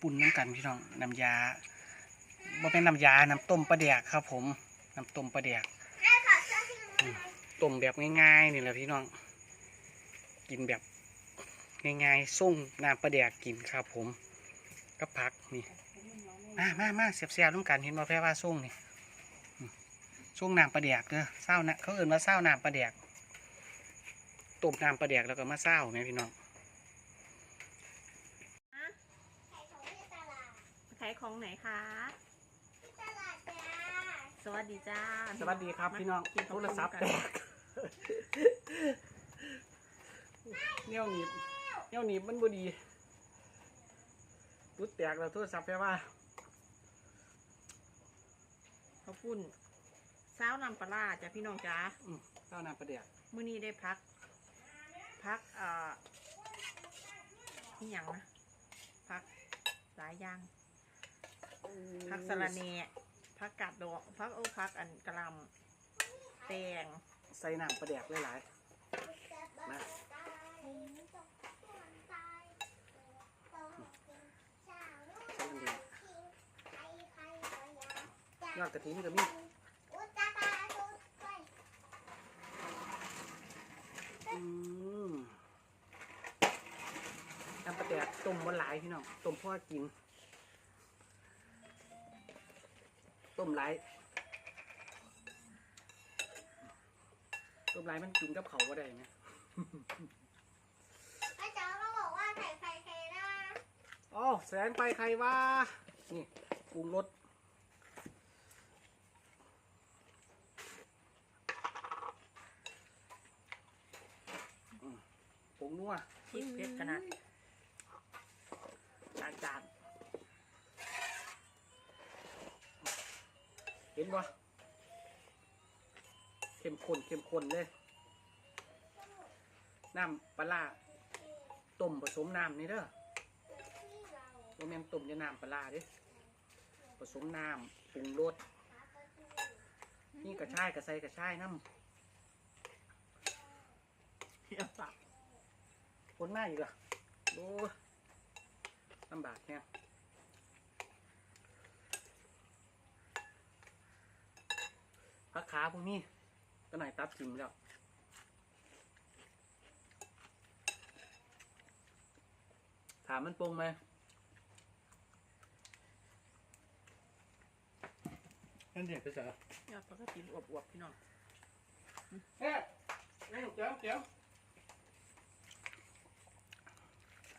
ปุ่นน้ำกันพี่น้องน้ำยาบ่เป็นน้ำยา น้ำต้มปลาแดกครับ ผม น้ำต้มปลาแดกต้มแบบง่ายๆนี่แหละพี่น้อง กินแบบง่ายๆส่งน้ำปลาแดกกินครับ ผมกับผักนี่มามามาเสียบเสียบร่วมกันเห็นบ่แพ้ว่าส่งนี่อืมส่งน้ำปลาแดกเด้อเศร้านะเขาเอื่นว่าเศร้าน้ำปลาแดกต้มน้ำปลาแดกแล้วก็มาเศร้าไหมพี่น้อง ขายของไหนคะสวัสดีจ้าสวัสดีครับพี่น้องกินโทรศัพท์แตกเนี่ยหนีบเนี่ยหนีบมันบ่ดีรุดแตกแล้วโทรศัพท์แปลว่าข้าวปุ้นเช้าวนำปลาร้าจ้ะพี่น้องจ้าอืมข้าวหน้าปลาเดียกมื้อนี้ได้พัก พักเอ่อนี่ยังนะพักหลายอย่าง พักสะระเนพักกาดดอกพักโอ้พักอันกะหลำแตงใส่น้ำปลาเดียกหลายๆนะใส่กันดียอดกระถิ่นก็มีอืมน้ำปลาเดียกต้มบนหลายพี่น้องต้มพ่อกิน ต้มหลายต้มหลายมันกินกับเขาก็ได้ไหมอ๋อแสงไปใครว่านี่ปรุงรสอืมผงนัวพริกเผ็ดขนาดจานจาน เห็นบ่เข้มข้นเข้มข้นเลย น้ำปลาต้มผสมน้ำนี่เด้อโมเมนต้มจะน้ำปลาเด้ผสมน้ำปรุงรสนี่กระชายกระใสกระชายน้ำเที่ยปากคนมาอีกอะโอ้ลำบากเนี่ย พักขาพวกนี้ก็หน่อยตัดทิ้งแล้วถามมันปรุงไหมนั่นเด็กไปเจอยอดปกติอวบๆพี่น้องเอ๊ะเอ้ยเจ้าเจ้า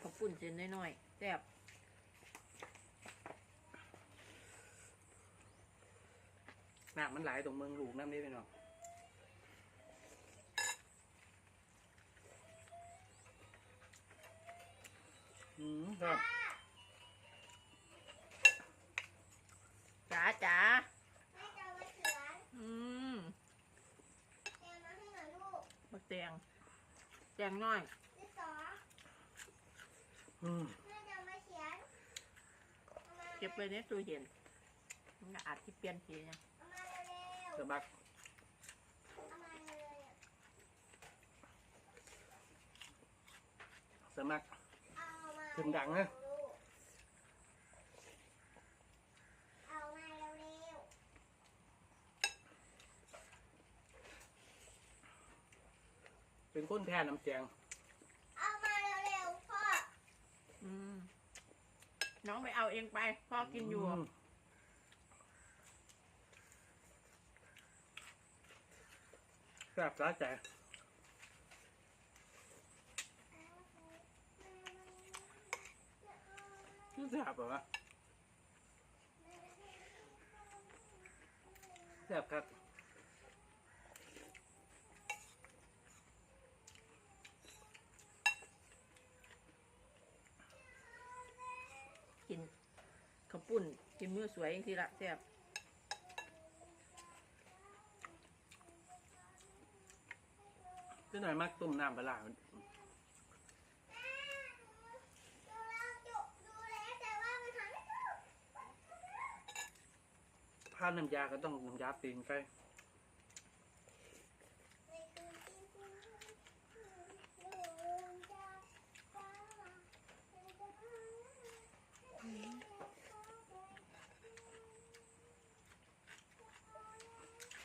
ข้าวปุ้นเส้นน้อยๆแซ่บ น้ำมันไหลตรงเมืองหลูกน้ำนี่ไปเนาะอืมครับจ๋าจ๋าอืมบักแตงแตงน้อยอืมเก็บไว้ในตู้เย็นมันก็อาจที่เปลี่ยนสีเนี่ย สบักสมัครถึงดังนะเอามาเร็วเป็นคนแพ้น้ำแจงๆเอามาเร็วๆพ่อ อืม น้องไปเอาเองไป พ่อกินอยู่ ม ซ่บร้าใจนี่แซ่บเหรอวะแซ่บครับกินข้าวปุ้นกินมือสวยองที่ละแซ่บ พี่หน่อยมากตุ้มน้ำปลามันถ้าน้ำยาก็ต้องน้ำยาตีนไป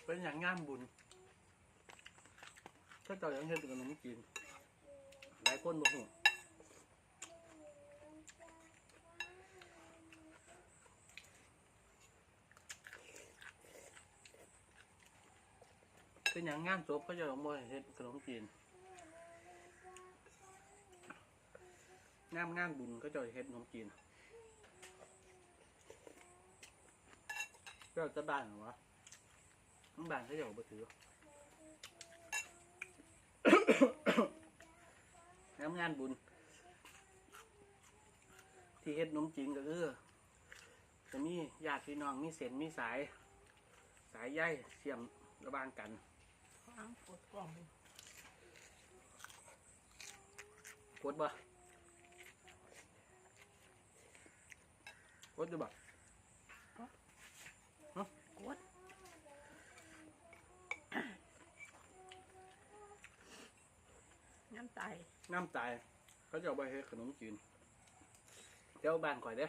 เป็นอย่างงามบุญ ถ้าเจ้ายังเฮ็ดขนมจีนหลายคนบ่ฮู้เป็นอย่างงานศพเขาจะบ่ให้เฮ็ดขนมจีนงามงานบุญก็จะเฮ็ดขนมจีนก็จะบ้านเหรอวะบ้านเขาจะบ่ถือานบุญ ที่เฮ็ดขนมจีนก็คือจะมีญาติพี่น้องมีเส้นมีสาย สายใยเสียมระหว่างกันอ้างปวดกล่องดูกดบ่กดดูบ่ น้ำตาย เขาจะเอาไปเฮ็ดขนมจีนเดี๋ยวบ้านข่อยเด้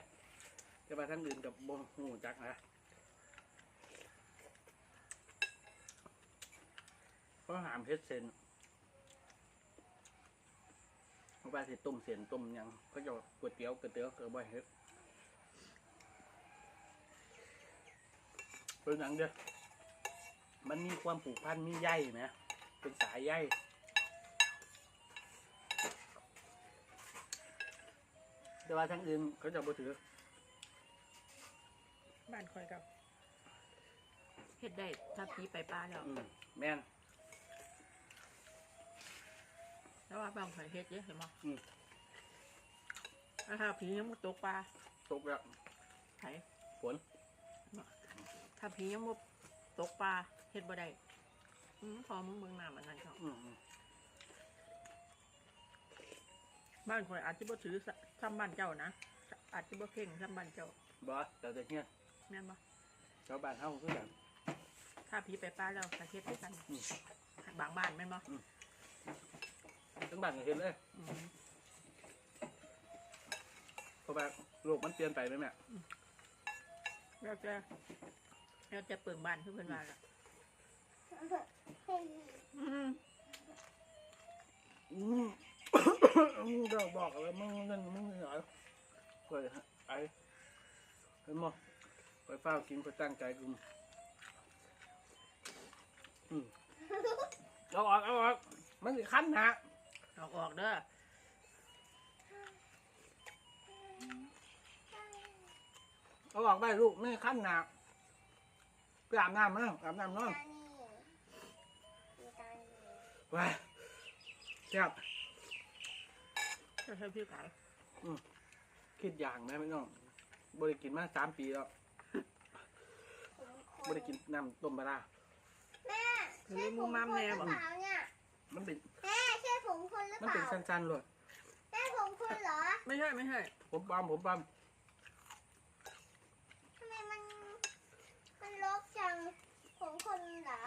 แต่ว่าทั้งอื่นกับบ่ฮู้จักนะเขาหามเฮ็ดเส้นเขาไปเฮ็ดต้มเส้นต้มหยังเขาจะก๋วยเตี๋ยวก๋วยเตี๋ยวก็บ่ให้เฮ็ดเป็นหยังเด้อมันมีความผูกพันมีใยไหมเป็นสายใย แต่ว่าทั้งอื่นเขาจะบ่ถือบ้านคอยกับเฮ็ดได้ถ้าผีไปปลาแล้วอืมแม่นแล้วว่าบางคอยเฮ็ดเยอะเห็นมั้ยอืมแล้วถ้าผียังมุตกปลาตกแล้วไผฝนถ้าผียังมุตกปลาเฮ็ดบ่ได้อืมพอมึงเบิ่งหน้ามันนั่นเขาอืมอืม บ้านคอยอาจจะบ่ถือสซ้ำบ้านเจ้านะอาจจะบ่เข่งซ้ำบ้านเจ้าบ่แต่แต่เนี่ยแม่นบ่ชาวบ้านเฮาคือกันถ้าผีไปปลาแล้วก็เฮ็ดด้วยกันอืมบางบ้านแม่นบ่ทั้งบ้านก็เห็นเลยอืมเพราะว่าโลกมันเปลี่ยนไปไหมแม่แล้วจะแล้วจะเปิ่งบ้านคือเพิ่นว่าล่ะอืมอื มเราบอกแล้วมึงนั่นมึงเหรอเคยไอ้เห็นมั้ไปเฝ้ากินไปตั้งใจกุมอืมเอาออกเอาออกมันสิคันนะออกออกเด้อเอาออกไปลูกไม่คันนะไปอาบน้ำนะอาบน้ำเนอนตานี่มีตานี่ไปแซ่บ จะใช้พี่ขายคิดอย่างไหมพี่น้องบริกินมาสามปีแล้วผมคบริกินน้ำต้มปลาร้า แม่คือมูมัมแน่หบ่รือเปล่าเนี่ยมันเป็น แม่ใช่ผมคนหรือมันเปเป็นล่าสั้นๆเลยใช่ผมคนเหรอไม่ใช่ไม่ใช่ผมปั๊มผมปั๊มทำไมมัน มันลกจัง ผมคนเหรอ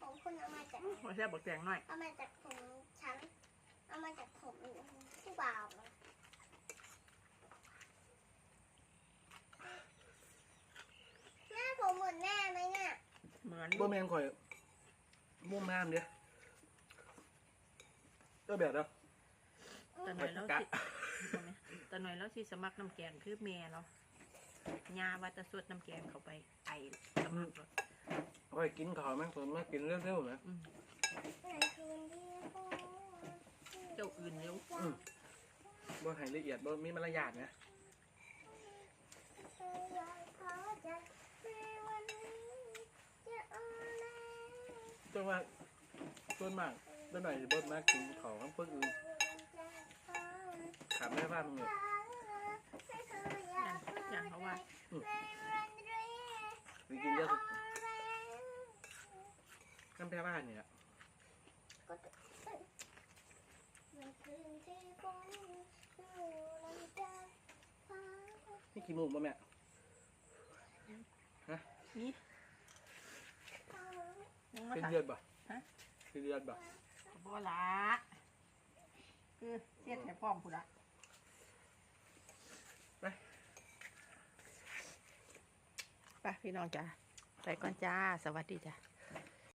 ผมคนเอามาจากไม่ใช่บอกแจงหน่อย เอามาจากผมฉัน เอามาจากผมผู้บ่าวแม่ผมเหมือนแม่ไหมเนี่ยเหมือนบ่แมงข่อยม่วงน้ำเดียวก็แบบเนาะแต่หน่อยแล้วสิแต่หน่อยแล้วสิสมัครน้ำแกงคือแม่เนาะยาว่าจะสวดน้ำแกงเข้าไปไอสมัครเลยข่อยกินข้าวแม่งผมมากินเร็วๆนะอืมในคืนที่พ่อ เจ้าอื่นเร็ว อืม บ่ให้ละเอียดบ่มีมารยาทนะเขาจะในวันนี้จะเอาแล้จังว่าส่วนมากเมื่อหน่อยสิบ่มากินข้าวของคนอื่นถามแม่บ้านมึงเนี่ยอย่างอย่างเขาว่าไปกินเยอะสุดน้ำแพ้บ้านเนี่ย นี่ขี้มูกบ่แม่นี่ยังมาเป็นถามเลือดบ่ฮะเป็นเลือดบ่บ่ละคือเสียดให้พร้อมพุ่นละไปพี่น้องจ้าไปไปก่อนจ้า สวัสดีจ้า